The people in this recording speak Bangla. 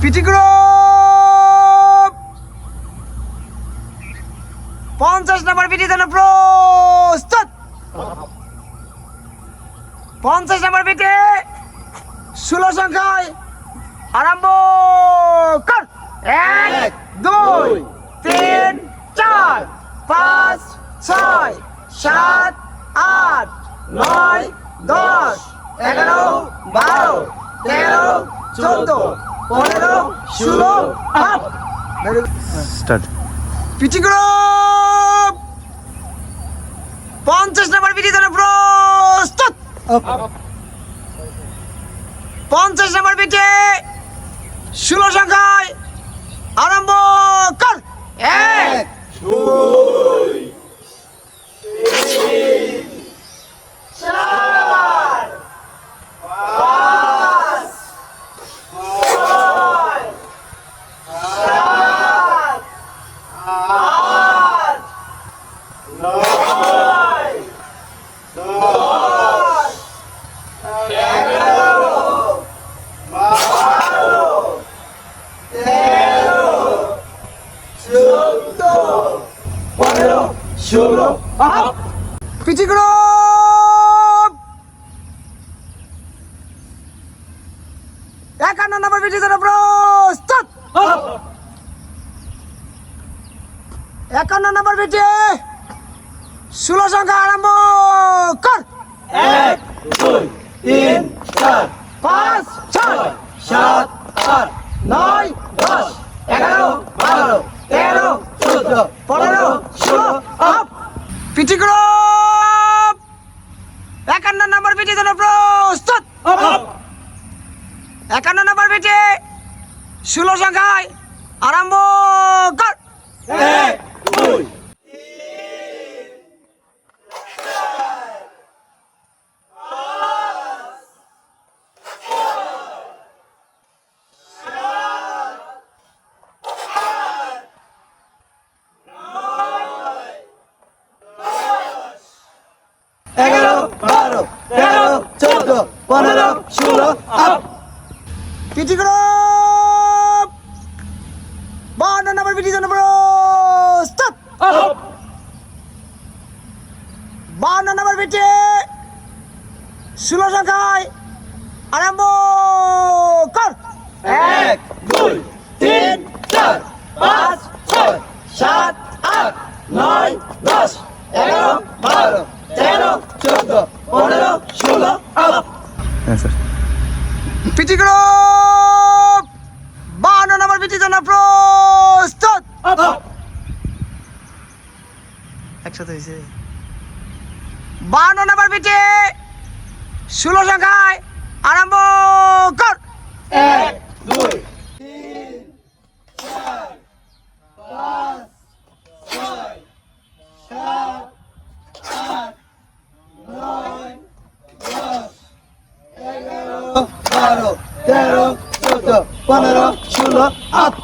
পিটি গ্রুপ পঞ্চাশ নম্বর পিটি জন্য প্রস্তুত পঞ্চাশ নম্বর পিটি ষোলো সংখ্যায় আরম্ভ কর! এক দুই তিন চার পাঁচ ছয় সাত আট নয় দশ এগারো বারো তেরো চোদ্দ পনেরো ষোলো আট। স্টার্ট পিটি গ্রুপ পঞ্চাশ নম্বর পিটি ধরে প্রস্তুত। পঞ্চাশ নম্বর পিঠে ষোলো সংখ্যায় গ্রুপ! একান্ন নম্বর পিটি জন্য প্রস্তুত একান্ন নম্বর পিটি ষোলো সংখ্যা আরম্ভ কর! এক দুই তিন চার পাঁচ ছয় সাত আট নয় দশ এগারো বারো তেরো চোদ্দ পনেরো ষোলো আপ! পিটি গ্রুপ একান্ন নম্বর পিটি জন্য প্রস্তুত একান্ন নম্বর পিটি ষোলো সংখ্যায় আরম্ভ কর। এগারো বারো তেরো চোদ্দ পনেরো ষোলো আট। পিটি গ্রুপ বান্ন নম্বর পিটি জন্য প্রস্তুত পিটি ষোলো সংখ্যায় আরম্ভ কর। এক দুই তিন চার পাঁচ ছয় সাত আট নয় দশ এগারো বারো তেরো চোদ্দ পনেরো ষোলো হ্যাঁ পিটি গ্রুপ বান্ন নম্বর পিটি জন্য প্রস্তুত। একসাথে হয়েছে। বান্ন নম্বর পিটি ষোলো সংখ্যায় আরম্ভ কর। পনেরো ষোলো আট।